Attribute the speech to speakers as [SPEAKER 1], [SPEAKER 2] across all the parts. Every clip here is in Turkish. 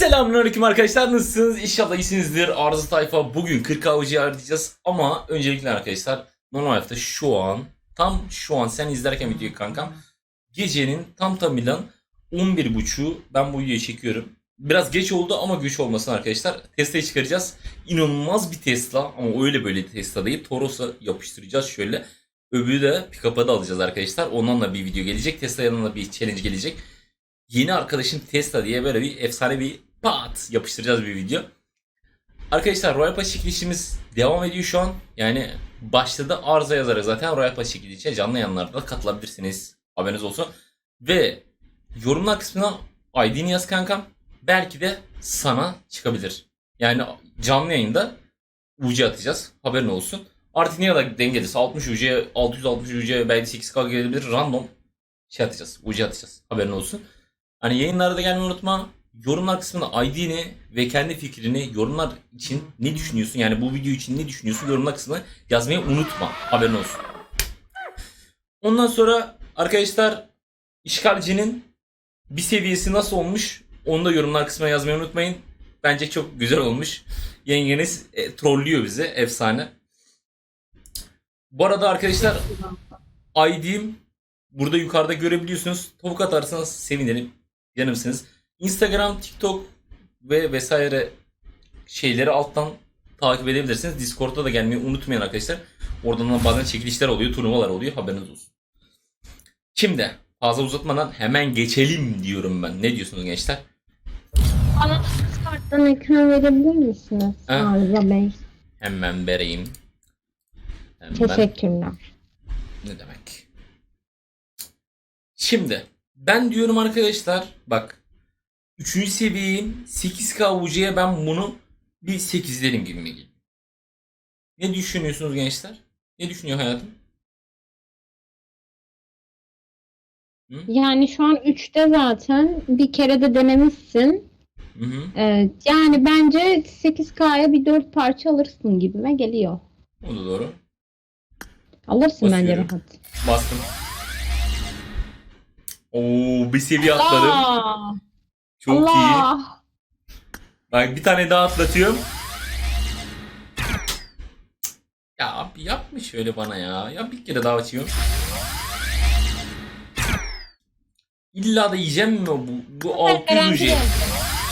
[SPEAKER 1] Selamünaleyküm arkadaşlar nasılsınız? İnşallah iyisinizdir. Arzu Tayfa bugün 40 avcıyı arayacağız ama öncelikle arkadaşlar normal hayatta şu an tam şu an sen izlerken videoyu kankam gecenin tam tamıyla 11.30'u ben bu videoyu çekiyorum. Biraz geç oldu ama güç olmasın arkadaşlar. Tesla'yı çıkaracağız. İnanılmaz bir Tesla ama öyle böyle Tesla değil. Toros'a yapıştıracağız şöyle. Öbürü de pick-up'a da alacağız arkadaşlar. Ondan da bir video gelecek. Tesla yanına bir challenge gelecek yeni arkadaşım Tesla diye böyle bir efsane bir pat yapıştıracağız bir video. Arkadaşlar Royal Pass çekilişimiz devam ediyor şu an. Yani başladı arıza yazarı zaten Royal Pass çekilişe canlı yanlarda katılabilirsiniz. Haberiniz olsun. Ve yorumlar kısmına ID'ni yaz kankam. Belki de sana çıkabilir. Yani canlı yayında UC atacağız. Haberin olsun. Artık ne kadar dengelisi 60 UC, 660 UC belki 8K gelebilir. Random şey atacağız. UC atacağız. Haberin olsun. Hani yayınlarda da gelmeyi unutma. Yorumlar kısmına ID'ni ve kendi fikrini yorumlar için ne düşünüyorsun? Yani bu video için ne düşünüyorsun? Yorumlar kısmına yazmayı unutma. Haberin olsun. Ondan sonra arkadaşlar işgalcinin bir seviyesi nasıl olmuş? Onu da yorumlar kısmına yazmayı unutmayın. Bence çok güzel olmuş. Yengeniz e, trollüyor bizi. Efsane. Bu arada arkadaşlar ID'm burada yukarıda görebiliyorsunuz. Tavuk atarsanız sevinirim. Yanımsınız. Instagram, TikTok ve vesaire şeyleri alttan takip edebilirsiniz. Discord'da da gelmeyi unutmayın arkadaşlar. Oradan da bazen çekilişler oluyor, turnuvalar oluyor. Haberiniz olsun. Şimdi fazla uzatmadan hemen geçelim diyorum ben. Ne diyorsunuz gençler?
[SPEAKER 2] Bana karttan ekran verebilir misiniz?
[SPEAKER 1] Ha?
[SPEAKER 2] Arıza Bey.
[SPEAKER 1] Hemen vereyim. Hemen.
[SPEAKER 2] Teşekkürler.
[SPEAKER 1] Ne demek? Şimdi ben diyorum arkadaşlar bak 3. seviyeyim 8K UC'ye ben bunu bir 8'lerim gibi mi geliyor? Ne düşünüyorsunuz gençler? Ne düşünüyor hayatım?
[SPEAKER 2] Yani şu an 3'te zaten bir kere de denemişsin.
[SPEAKER 1] Hı hı.
[SPEAKER 2] Ee, yani bence 8K'ya bir 4 parça alırsın gibime geliyor.
[SPEAKER 1] O da doğru.
[SPEAKER 2] Alırsın bence
[SPEAKER 1] Basıyorum.
[SPEAKER 2] rahat.
[SPEAKER 1] Bastım. Oo bir seviye atladım.
[SPEAKER 2] Aa,
[SPEAKER 1] Çok iyi.
[SPEAKER 2] Allah.
[SPEAKER 1] Bak bir tane daha atlatıyorum. Ya abi yapma şöyle bana ya. Ya bir kere daha açıyorum. İlla da yiyeceğim mi bu? Bu 600
[SPEAKER 2] Garanti
[SPEAKER 1] UC.
[SPEAKER 2] geldi.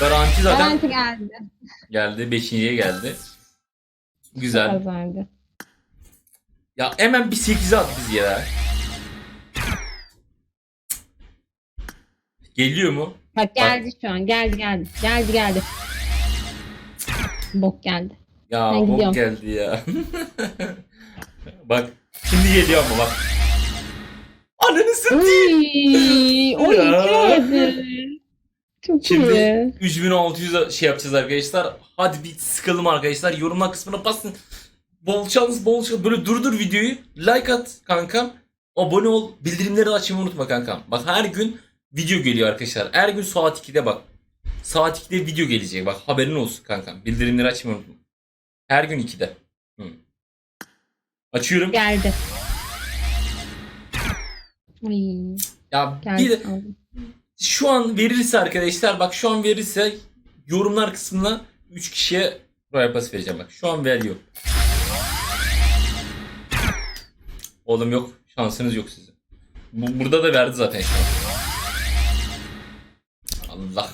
[SPEAKER 1] Garanti zaten
[SPEAKER 2] Garanti geldi.
[SPEAKER 1] geldi. Beşinciye geldi. Güzel.
[SPEAKER 2] Kazandı.
[SPEAKER 1] Ya hemen bir 8'e at biz ya. Geliyor mu?
[SPEAKER 2] Bak geldi şu an. Geldi geldi. Geldi geldi. Bok geldi.
[SPEAKER 1] Ya
[SPEAKER 2] Ben
[SPEAKER 1] bok
[SPEAKER 2] gidiyorum.
[SPEAKER 1] geldi ya. bak şimdi geliyor ama bak. Ananı satayım.
[SPEAKER 2] O iki Çok
[SPEAKER 1] Şimdi
[SPEAKER 2] iyi.
[SPEAKER 1] 3600 şey yapacağız arkadaşlar. Hadi bir sıkalım arkadaşlar. Yorumlar kısmına basın. Bol şans bol şans. Böyle durdur videoyu. Like at kankam. Abone ol. Bildirimleri açmayı unutma kankam. Bak her gün video geliyor arkadaşlar. Her gün saat 2'de bak. Saat 2'de video gelecek. Bak haberin olsun kankam. Bildirimleri açmayı unutma. Her gün 2'de. Hı. Açıyorum.
[SPEAKER 2] Geldi. Ay,
[SPEAKER 1] Ya
[SPEAKER 2] geldi.
[SPEAKER 1] bir de şu an verirse arkadaşlar bak şu an verirse yorumlar kısmına 3 kişiye Royal Pass vereceğim bak. Şu an veriyor. Oğlum yok. Şansınız yok sizin. Bu, burada da verdi zaten şu an. Allah.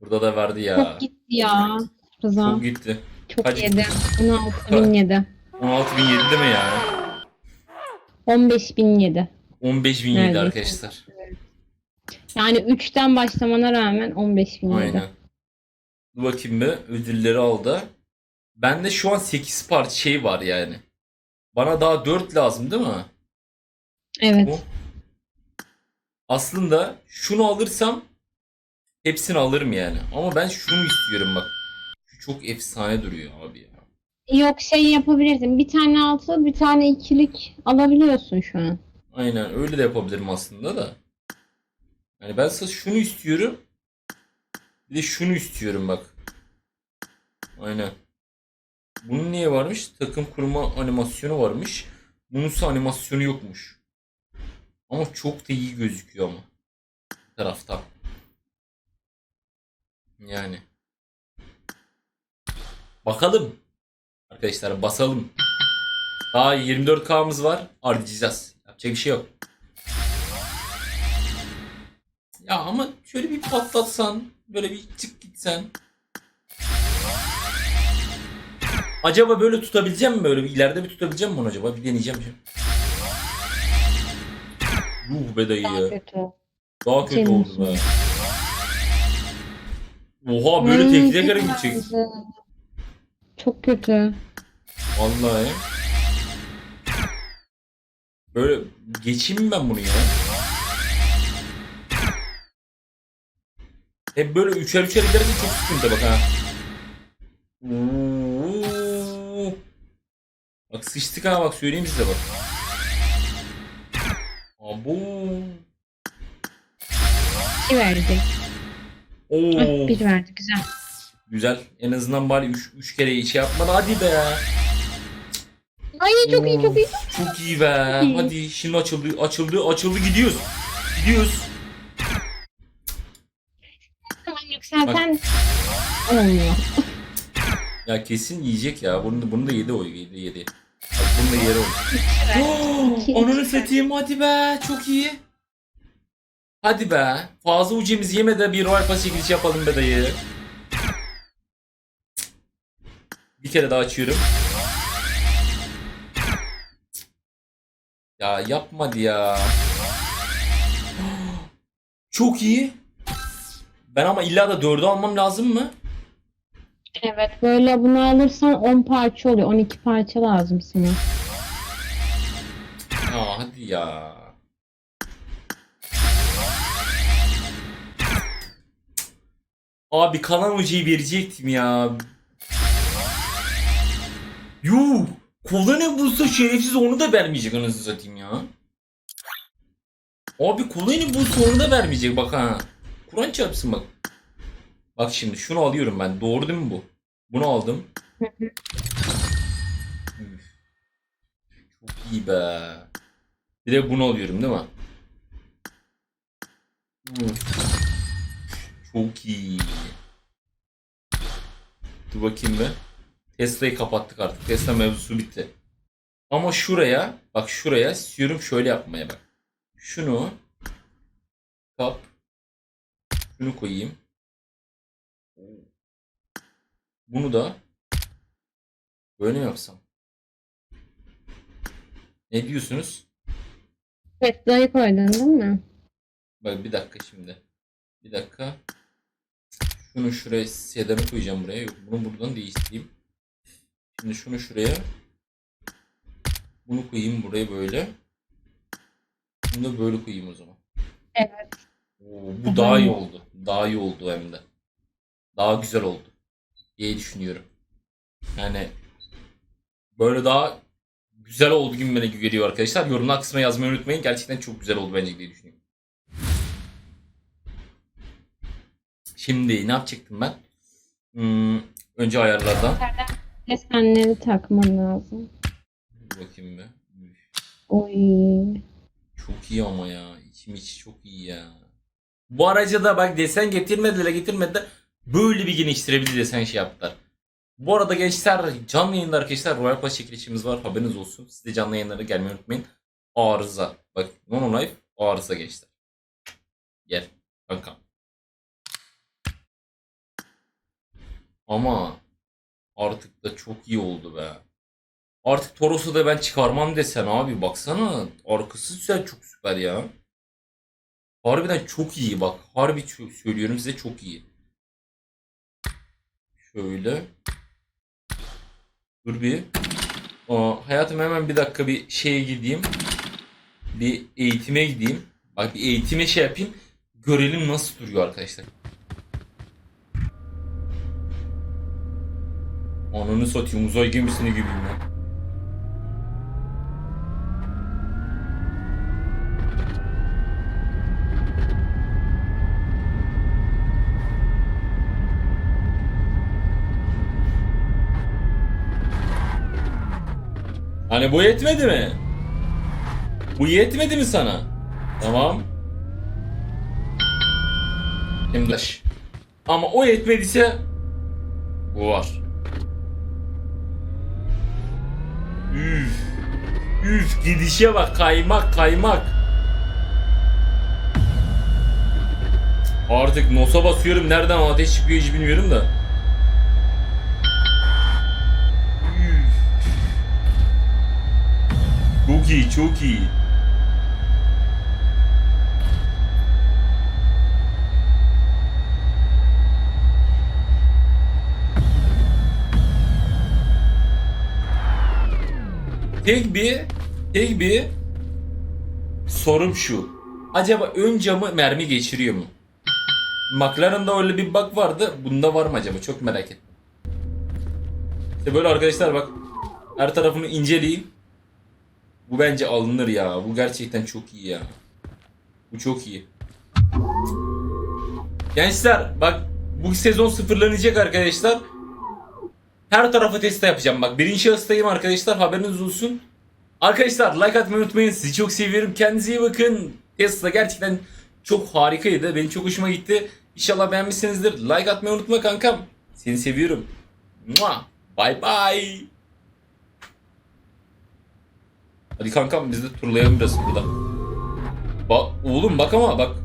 [SPEAKER 1] Burada da verdi ya.
[SPEAKER 2] Çok gitti ya. Rıza.
[SPEAKER 1] Çok gitti.
[SPEAKER 2] Çok
[SPEAKER 1] Kaç
[SPEAKER 2] yedi. 16 bin yedi.
[SPEAKER 1] 16.007 değil mi ya?
[SPEAKER 2] 15 bin yedi.
[SPEAKER 1] 15.007
[SPEAKER 2] Neredeyse.
[SPEAKER 1] arkadaşlar.
[SPEAKER 2] Yani 3'ten başlamana rağmen 15 bin yedi.
[SPEAKER 1] Aynen. Dur bakayım bir ödülleri aldı. Bende şu an 8 parça şey var yani. Bana daha 4 lazım değil mi?
[SPEAKER 2] Evet.
[SPEAKER 1] Bu. Aslında şunu alırsam hepsini alırım yani. Ama ben şunu istiyorum bak. Şu çok efsane duruyor abi ya.
[SPEAKER 2] Yok şey yapabilirsin. Bir tane altı, bir tane ikilik alabiliyorsun şu an.
[SPEAKER 1] Aynen öyle de yapabilirim aslında da. Yani ben sadece şunu istiyorum. Bir de şunu istiyorum bak. Aynen. Bunun niye varmış? Takım kurma animasyonu varmış. Bununsa animasyonu yokmuş. Ama çok da iyi gözüküyor ama. Bir taraftan. Yani. Bakalım. Arkadaşlar basalım. Daha 24K'mız var. Harcayacağız. Yapacak bir şey yok. Ya ama şöyle bir patlatsan. Böyle bir çık gitsen. Acaba böyle tutabileceğim mi? Böyle bir ileride bir tutabileceğim mi onu acaba? Bir deneyeceğim şimdi. Ruh be dayı
[SPEAKER 2] Daha
[SPEAKER 1] ya.
[SPEAKER 2] kötü.
[SPEAKER 1] Daha kötü oldu be. Oha böyle teklide
[SPEAKER 2] çok
[SPEAKER 1] göre gidecek.
[SPEAKER 2] Çok kötü.
[SPEAKER 1] Vallahi. Böyle geçeyim mi ben bunu ya? Hep böyle üçer üçer giderse çok sıkıntı bak ha. Oo. Bak sıçtık ha bak söyleyeyim size bak. Abo.
[SPEAKER 2] İki verdi.
[SPEAKER 1] Oo.
[SPEAKER 2] Bir verdi güzel.
[SPEAKER 1] Güzel. En azından bari 3 kere şey yapmadı. Hadi be.
[SPEAKER 2] Ay çok iyi çok iyi.
[SPEAKER 1] Çok iyi be.
[SPEAKER 2] Çok iyi.
[SPEAKER 1] Hadi şimdi açıldı, açıldı, açıldı gidiyoruz. Gidiyoruz.
[SPEAKER 2] Tamam yükselten olmuyor.
[SPEAKER 1] Ya kesin yiyecek ya. Bunu da, bunu da yedi o. Yedi yedi. Bak bunu da yer o.
[SPEAKER 2] İki,
[SPEAKER 1] Ananı
[SPEAKER 2] iki.
[SPEAKER 1] satayım hadi be. Çok iyi. Hadi be. Fazla ucemiz yeme de bir Royal Pass çekilişi yapalım be dayı. Bir kere daha açıyorum. Ya yapmadı ya. Çok iyi. Ben ama illa da 4'ü almam lazım mı?
[SPEAKER 2] Evet böyle bunu alırsan 10 parça oluyor. 12 parça lazım sana.
[SPEAKER 1] Ya hadi ya. Abi kalan hocayı verecektim ya. Yuh! Kola ne bulsa şerefsiz onu da vermeyecek anasını satayım ya. Abi kola ne bulsa onu da vermeyecek bak ha. Kur'an çarpsın bak. Bak şimdi şunu alıyorum ben. Doğru değil mi bu? Bunu aldım. Çok iyi be. Bir de bunu alıyorum değil mi? Üf. Çok iyi. Dur bakayım be. Tesla'yı kapattık artık. Tesla mevzusu bitti. Ama şuraya, bak şuraya istiyorum şöyle yapmaya bak. Şunu kap. Şunu koyayım. Bunu da böyle mi yapsam? Ne diyorsunuz?
[SPEAKER 2] Evet dayı koydun değil mi?
[SPEAKER 1] Bak bir dakika şimdi. Bir dakika. Şunu şuraya sedamı koyacağım buraya. Yok bunu buradan değiştireyim. Şimdi şunu şuraya. Bunu koyayım buraya böyle. Bunu da böyle koyayım o zaman.
[SPEAKER 2] Evet.
[SPEAKER 1] Oo, bu daha iyi oldu. Daha iyi oldu hem de. Daha güzel oldu. diye düşünüyorum. Yani böyle daha güzel oldu gibi bana geliyor arkadaşlar. Yorumlar kısmına yazmayı unutmayın. Gerçekten çok güzel oldu bence diye düşünüyorum. Şimdi ne yapacaktım ben? Hmm, önce ayarlardan.
[SPEAKER 2] Desenleri takman lazım.
[SPEAKER 1] Dur bakayım be.
[SPEAKER 2] Oy.
[SPEAKER 1] Çok iyi ama ya. İçim içi çok iyi ya. Bu araca da bak desen getirmediler getirmediler. Böyle bir geliştirebilir desen şey yaptılar. Bu arada gençler canlı yayında arkadaşlar Royal Pass çekilişimiz var. Haberiniz olsun. Siz de canlı yayınlara gelmeyi unutmayın. Arıza. Bak Nono Life arıza gençler. Gel. Kankam. Ama artık da çok iyi oldu be. Artık Toros'u da ben çıkarmam desen abi baksana. Arkası güzel çok süper ya. Harbiden çok iyi bak. Harbi söylüyorum size çok iyi. Şöyle. Dur bir. Aa, hayatım hemen bir dakika bir şeye gideyim. Bir eğitime gideyim. Bak bir eğitime şey yapayım. Görelim nasıl duruyor arkadaşlar. Ananı satayım uzay gemisini gibiyim ya. Hani bu yetmedi mi? Bu yetmedi mi sana? Tamam. Şimdi Ama o yetmediyse bu var. Üf. Üf gidişe bak kaymak kaymak. Artık nosa basıyorum nereden ateş çıkıyor hiç bilmiyorum da. Üf. Çok iyi çok iyi. Tek bir, tek bir sorum şu. Acaba ön camı mermi geçiriyor mu? McLaren'da öyle bir bug vardı. Bunda var mı acaba? Çok merak ettim. İşte böyle arkadaşlar bak. Her tarafını inceleyeyim. Bu bence alınır ya. Bu gerçekten çok iyi ya. Bu çok iyi. Gençler bak bu sezon sıfırlanacak arkadaşlar. Her tarafa test yapacağım. Bak birinci şahıstayım arkadaşlar haberiniz olsun. Arkadaşlar like atmayı unutmayın. Sizi çok seviyorum. Kendinize iyi bakın. Tesla gerçekten çok harikaydı. Benim çok hoşuma gitti. İnşallah beğenmişsinizdir. Like atmayı unutma kankam. Seni seviyorum. Mua. Bye bye. Hadi kankam biz de turlayalım biraz burada. Bak oğlum bak ama bak.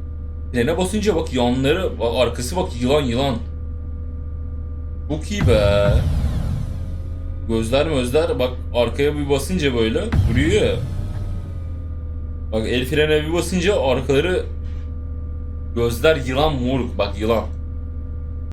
[SPEAKER 1] Frene basınca bak yanları, bak arkası bak yılan yılan. Çok iyi be. Gözler gözler bak arkaya bir basınca böyle duruyor ya. Bak el frene bir basınca arkaları gözler yılan moruk bak yılan.